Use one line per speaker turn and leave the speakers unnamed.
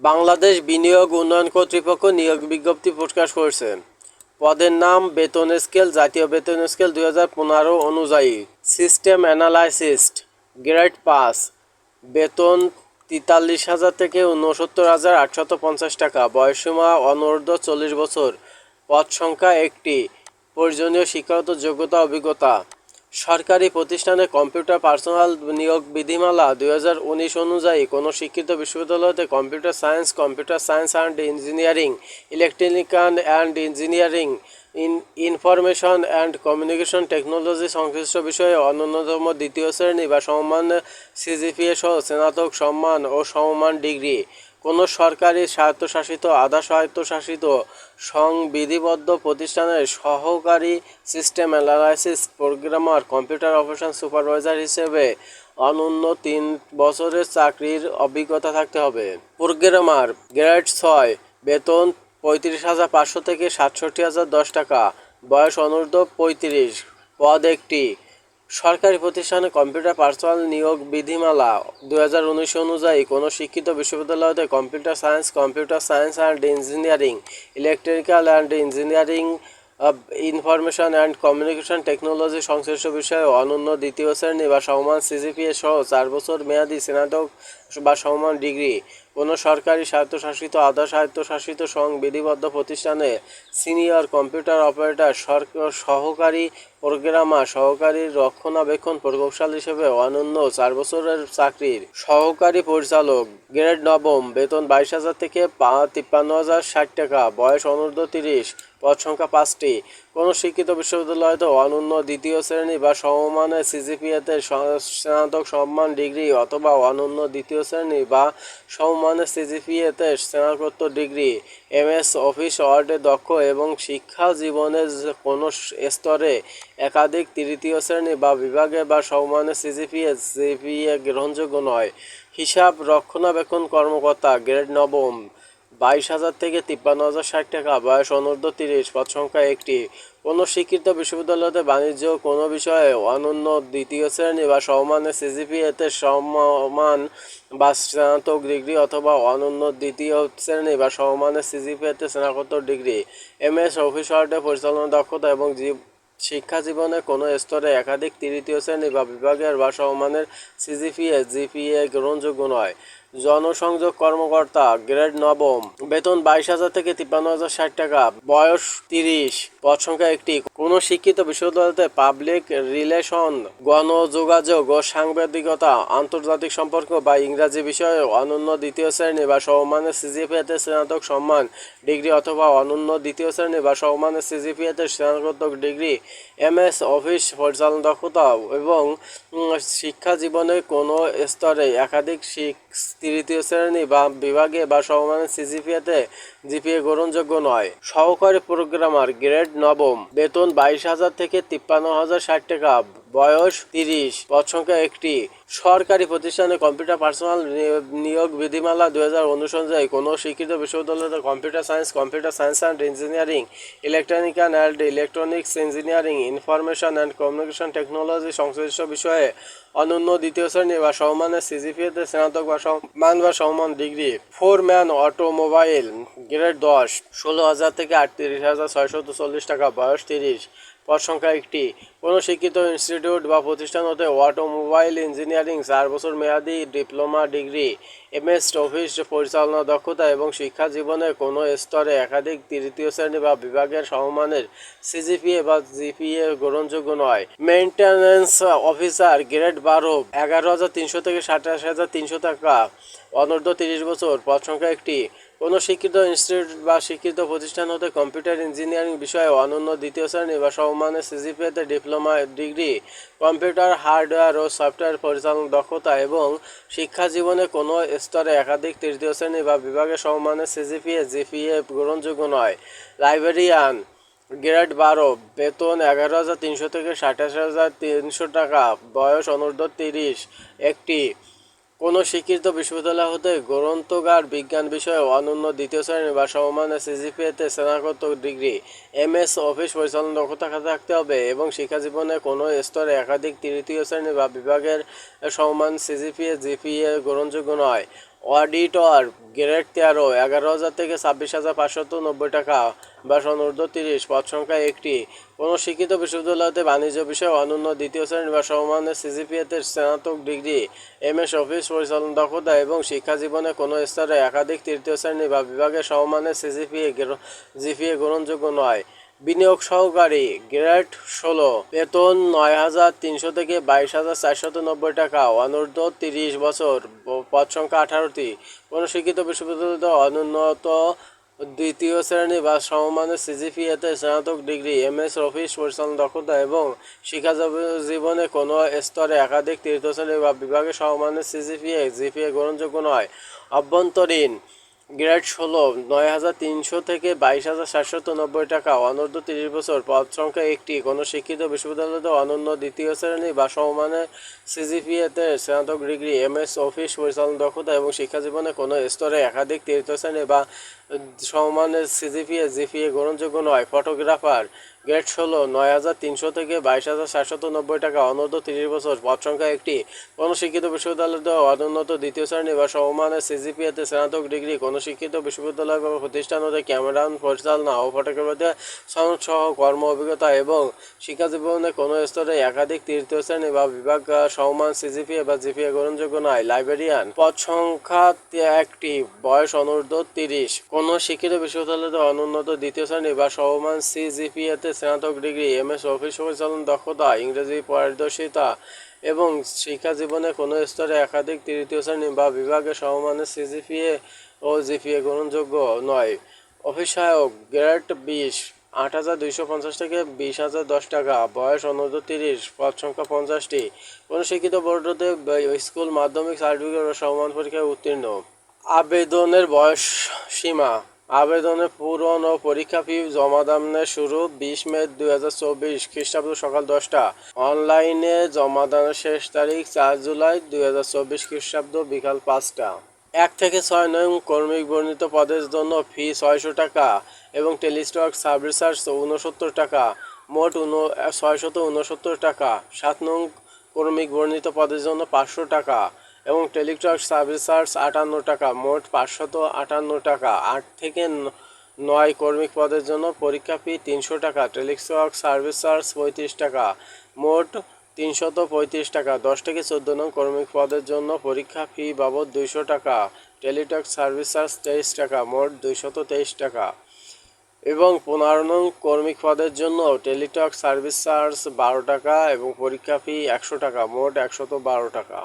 বাংলাদেশ বিনিয়োগ উন্নয়ন কর্তৃপক্ষ নিয়োগ বিজ্ঞপ্তি প্রকাশ করেছে। পদের নাম বেতন স্কেল, জাতীয় বেতন স্কেল দুই হাজার পনেরো অনুযায়ী। System analyst grade pass. বেতন তেতাল্লিশ হাজার থেকে উনসত্তর হাজার আটশত পঞ্চাশ টাকা। বয়সীমা অনূর্ধ্ব চল্লিশ বছর। পদ সংখ্যা একটি। প্রয়োজনীয় শিক্ষাগত যোগ্যতা, অভিজ্ঞতা। সরকারি প্রতিষ্ঠানে কম্পিউটার পার্সোনাল নিয়োগ বিধিমালা দুই হাজার উনিশ অনুযায়ী কোনো শিক্ষিত বিশ্ববিদ্যালয়তে computer science computer science and engineering, electronical and engineering, in, information and communication technology সংশ্লিষ্ট বিষয়ে অন্যতম দ্বিতীয় শ্রেণি বা সম্মান সিজিপিএ সহ স্নাতক সম্মান ও সমমান ডিগ্রি। কোনো সরকারি স্বায়ত্তশাসিত, আধা স্বায়ত্তশাসিত, সংবিধিবদ্ধ প্রতিষ্ঠানের সহকারী system analysis programmer, computer operation supervisor হিসেবে অনন্য তিন বছরের চাকরির অভিজ্ঞতা থাকতে হবে। প্রোগ্রামার, গ্রেড ছয়, বেতন পঁয়ত্রিশ হাজার পাঁচশো থেকে সাতষট্টি হাজার দশ টাকা, বয়স অনূর্ধ্ব পঁয়ত্রিশ। পদ একটি সরকারি প্রতিষ্ঠানে কম্পিউটার পার্সোনাল নিয়োগ বিধিমালা দু হাজার উনিশ অনুযায়ী কোনো শিক্ষিত বিশ্ববিদ্যালয়তে computer science computer science and engineering, electrical and engineering information and communication technology সংশ্লিষ্ট বিষয়ে অনন্য দ্বিতীয় শ্রেণি বা সমমান সিজিপিএ সহ চার বছর মেয়াদী স্নাতক বা সমমান ডিগ্রি কোনো সরকারি স্বায়ত্তশাসিত, আধা স্বায়ত্তশাসিত সংবিধিবদ্ধ প্রতিষ্ঠানে সিনিয়র কম্পিউটার অপারেটর সহকারী প্রোগ্রামার, সহকারী রক্ষণাবেক্ষণ প্রকৌশল হিসেবে অনন্য চার বছরের চাকরির সহকারী পরিচালক। গ্রেড নবম, বেতন বাইশ হাজার থেকে তিপ্পান্ন হাজার ষাট টাকা, বয়স অনূর্ধ্ব তিরিশ। পদ সংখ্যা পাঁচটি। কোনো শিক্ষিত বিশ্ববিদ্যালয়তে অনন্য দ্বিতীয় শ্রেণি বা সমমানের সিজিপিএতে স্নাতক সম্মান ডিগ্রি অথবা অনন্য দ্বিতীয় শ্রেণি বা সমমানের সিজিপিএতে স্নাতকোত্তর ডিগ্রি। এমএস অফিস ওয়ার্ডে দক্ষ এবং শিক্ষা জীবনের কোনো স্তরে একাধিক তৃতীয় শ্রেণি বা বিভাগে বা সমমানের সিজিপিএ জিপিএ গ্রহণযোগ্য নয়। হিসাব, রক্ষণাবেক্ষণ কর্মকর্তা, গ্রেড নবম। বাইশ হাজার থেকে তিপ্পান্ন হাজার ষাট টাকা, বয়স অনূর্ধ্ব তিরিশ, পদ সংখ্যা একটি। কোনো স্বীকৃত বিশ্ববিদ্যালয়তে বাণিজ্য কোনো বিষয়ে অনন্য দ্বিতীয় শ্রেণি বা সমমানের সিজিপিএতে সমান বা স্নাতক ডিগ্রি অথবা অনন্য দ্বিতীয় শ্রেণি বা সমমানের সিজিপিএতে স্নাতকোত্তর ডিগ্রি। এম এস অফিস পরিচালনা দক্ষতা এবং জীব শিক্ষা জীবনে কোনো স্তরে একাধিক তৃতীয় শ্রেণি বা বিভাগের বা সমমানের সিজিপিএ জিপিএ গ্রহণযোগ্য নয়। জনসংযোগ কর্মকর্তা গ্রেড নবম। বেতন বাইশ হাজার থেকে তিপ্পান্ন হাজার ষাট টাকা। বয়স তিরিশ। পদ সংখ্যা একটি। কোনো শিক্ষিত বিশ্ববিদ্যালয়তে পাবলিক রিলেশন গণযোগাযোগ ও সাংবাদিকতা, আন্তর্জাতিক সম্পর্ক বা ইংরাজি বিষয়ে অনন্য দ্বিতীয় শ্রেণি বা সমমানের সিজিপিএতে স্নাতক সম্মান ডিগ্রি অথবা অনন্য দ্বিতীয় শ্রেণি বা সমমানের সিজিপিএতে স্নাতকোত্তর ডিগ্রি এম এস অফিস পরিচালনা দক্ষতা এবং শিক্ষা জীবনে কোনো স্তরে একাধিক শিক তৃতীয় শ্রেণি বা বিভাগে বা সমমানের সিজিপিএতে জিপিএ গ্রহণযোগ্য নয়। সহকারী প্রোগ্রামার গ্রেড নবম। বেতন বাইশ হাজার থেকে তিপ্পান্ন হাজার ষাট টাকা। বয়স তিরিশ পদ সংখ্যা একটি সরকারি প্রতিষ্ঠানে কম্পিউটার পার্সোনাল নিয়োগ বিধিমালা দুই হাজার অনুসঞ্জয় কোনো শিক্ষিত বিশ্ববিদ্যালয়তে computer science computer science and engineering, electronical and electronics engineering, information and communication technology সংশ্লিষ্ট বিষয়ে অনন্য দ্বিতীয় শ্রেণি বা সমমানের সিজিপিএতে স্নাতক বা সমান বা সমমান degree foreman automobile, grade দশ, ষোলো হাজার থেকে আটত্রিশ হাজার ছয়শত চল্লিশ টাকা, বয়স তিরিশ। পদ সংখ্যা একটি। কোনো শিক্ষিত ইনস্টিটিউট বা প্রতিষ্ঠান হতে অটোমোবাইল ইঞ্জিনিয়ারিং, চার বছর মেয়াদি ডিপ্লোমা, ডিগ্রি, এমএস, অফিস, পরিচালনা দক্ষতা এবং শিক্ষা জীবনে কোনো স্তরে একাধিক তৃতীয় শ্রেণি বা বিভাগের সমমানের সিজিপিএ বা জিপিএ গ্রহণযোগ্য নয়। মেইনটেনেন্স অফিসার গ্রেড বারো, এগারো হাজার তিনশো থেকে সাতাশ হাজার তিনশো টাকা। অনূর্ধ্ব তিরিশ বছর, পদ সংখ্যা একটি। কোনো শিক্ষিত ইনস্টিটিউট বা শিক্ষিত প্রতিষ্ঠান হতে কম্পিউটার ইঞ্জিনিয়ারিং বিষয়ে অনন্য দ্বিতীয় শ্রেণি বা সমমানের সিজিপিএতে ডিপ্লোমা, ডিগ্রি, কম্পিউটার হার্ডওয়্যার ও সফটওয়্যার পরিচালনা দক্ষতা এবং শিক্ষা জীবনে কোনো স্তরে একাধিক তৃতীয় শ্রেণি বা বিভাগে সমমানের সিজিপিএ, জিপিএ গ্রহণযোগ্য নয়। লাইব্রেরিয়ান গ্রেড বারো, বেতন এগারো হাজার তিনশো থেকে সাতাশ হাজার তিনশো টাকা, বয়স অনূর্ধ্ব তিরিশ, একটি কোনো স্বীকৃত বিশ্ববিদ্যালয় হতে গ্রন্থগার, বিজ্ঞান বিষয়ে, অনন্য দ্বিতীয় শ্রেণি বা সমমানের সিজিপিএতে স্নাতকোত্তর ডিগ্রি এম এস অফিস পরিচালনা দক্ষতা থাকতে হবে এবং শিক্ষা জীবনে কোনো স্তরে একাধিক তৃতীয় শ্রেণি বা বিভাগের সমমান সিজিপিএ, জিপিএ গ্রহণযোগ্য নয়। অডিটর, গ্রেড তেরো, এগারো হাজার থেকে ছাব্বিশ হাজার পাঁচশত নব্বই টাকা। বা অনূর্ধ্ব তিরিশ পদ সংখ্যা একটি। কোনো শিক্ষিত বিশ্ববিদ্যালয়তে বাণিজ্য বিষয়ে অনন্য দ্বিতীয় শ্রেণি বা সমমানের সিজিপিএতে স্নাতক ডিগ্রি এম এস অফিস পরিচালনা দক্ষতা এবং শিক্ষা জীবনে কোনো স্তরে একাধিক তৃতীয় শ্রেণি বা বিভাগের সমমানের সিজিপিএ জিপিএ গ্রহণযোগ্য নয়। বিনিয়োগ সহকারী গ্রেড ষোলো, বেতন নয় হাজার তিনশো থেকে বাইশ হাজার চারশত নব্বই টাকা, অনূর্ধ্ব তিরিশ বছর পদ সংখ্যা আঠারোটি। কোনো শিক্ষিত বিশ্ববিদ্যালয়তে অনুন্নত দ্বিতীয় শ্রেণি বা সমমানের সিজিপিএতে স্নাতক ডিগ্রি এম এস অফিস পরিচালনা দক্ষতা এবং শিক্ষা জীবনে কোনো স্তরে একাধিক তৃতীয় শ্রেণি বা বিভাগে সমমানের সিজিপিএ, জিপিএ গ্রহণযোগ্য নয়। অভ্যন্তরীণ গ্রেড ষোলো, নয় হাজার তিনশো থেকে বাইশ হাজার সাতশত নব্বই টাকা। অনূর্ধ্ব তিরিশ বছর, পদ সংখ্যা একটি। কোনো শিক্ষিত বিশ্ববিদ্যালয়তে অনন্য দ্বিতীয় শ্রেণি বা সমমানের সিজিপিএতে স্নাতক ডিগ্রি এম এস অফিস পরিচালন দক্ষতা এবং শিক্ষা জীবনে কোনো স্তরে একাধিক তৃতীয় শ্রেণি বা সমমানের সিজিপিএ, জিপিএ গ্রহণযোগ্য নয়। ফটোগ্রাফার গ্রেড ষোলো, নয় হাজার তিনশো থেকে বাইশ হাজার সাতশত নব্বই টাকা, অনূর্ধ্ব তিরিশ বছর, পদ সংখ্যা একটি। কোনো শিক্ষিত বিশ্ববিদ্যালয়তে অনুন্নত দ্বিতীয় শ্রেণি বা সমমানের সিজিপিএতে স্নাতক ডিগ্রি কোনো শিক্ষিত বিশ্ববিদ্যালয় বা প্রতিষ্ঠান হতে ক্যামেরা পরিচালনা ও ফটোগ্রাফিতে সনদ সহ কর্ম অভিজ্ঞতা এবং শিক্ষা জীবনে কোনো স্তরে একাধিক তৃতীয় শ্রেণি বা বিভাগ সমমান, সিজিপিএ বা জিপিএ গ্রহণযোগ্য নয়। লাইব্রেরিয়ান। পদ সংখ্যা একটি। বয়স অনূর্ধ্ব তিরিশ। কোনো শিক্ষিত বিশ্ববিদ্যালয়তে অনুন্নত দ্বিতীয় শ্রেণি বা সমমান, সিজিপিএতে স্নাতক ডিগ্রি এম এস অফিস পরিচালন দক্ষতা, ইংরেজি পারদর্শিতা এবং শিক্ষা জীবনে কোনো স্তরে একাধিক তৃতীয় শ্রেণি বা বিভাগে সমমানের সিজিপিএ ও জিপিএ গ্রহণযোগ্য নয়। অফিস সহায়ক গ্রেড বিশ, আট হাজার দুইশো পঞ্চাশ থেকে বিশ হাজার দশ টাকা, বয়স অনূর্ধ্ব তিরিশ, পদ সংখ্যা পঞ্চাশটি। কোনো শিক্ষিত বোর্ডতে স্কুল মাধ্যমিক সার্টিফিকেট ও সমান পরীক্ষায় উত্তীর্ণ। আবেদনের বয়স সীমা। আবেদনের পূরণ ও পরীক্ষা ফি জমা দানের শুরু বিশ মে দুই হাজার চব্বিশ খ্রিস্টাব্দ সকাল দশটা। অনলাইনে জমা দানের শেষ তারিখ চার জুলাই দুই হাজার চব্বিশ খ্রিস্টাব্দ বিকাল পাঁচটা। এক থেকে ছয় নং কর্মিক বর্ণিত পদের জন্য ফি ছয়শো টাকা এবং টেলিস্টক সার্ভিসার্স উনসত্তর টাকা, মোট উন, ছয়শত উনসত্তর টাকা। সাত নং কর্মিক বর্ণিত পদের জন্য পাঁচশো টাকা। এবং টেলিটক সার্ভিসার্স আটান্ন টাকা, মোট পাঁচশত আটান্ন টাকা। আট থেকে নয় কর্মিক পদের জন্য পরীক্ষা ফি তিনশো টাকা, টেলিটক সার্ভিসার্স পঁয়ত্রিশ টাকা, মোট তিনশত পঁয়ত্রিশ টাকা। দশ থেকে চোদ্দ নং কর্মিক পদের জন্য পরীক্ষা ফি বাবদ দুইশো টাকা, টেলিটক সার্ভিসার্স তেইশ টাকা, মোট দুইশত তেইশ টাকা। এবং পনেরো নং কর্মিক পদের জন্য টেলিটক সার্ভিস চার্জ বারো টাকা এবং পরীক্ষা ফি একশো টাকা, মোট একশত বারো টাকা।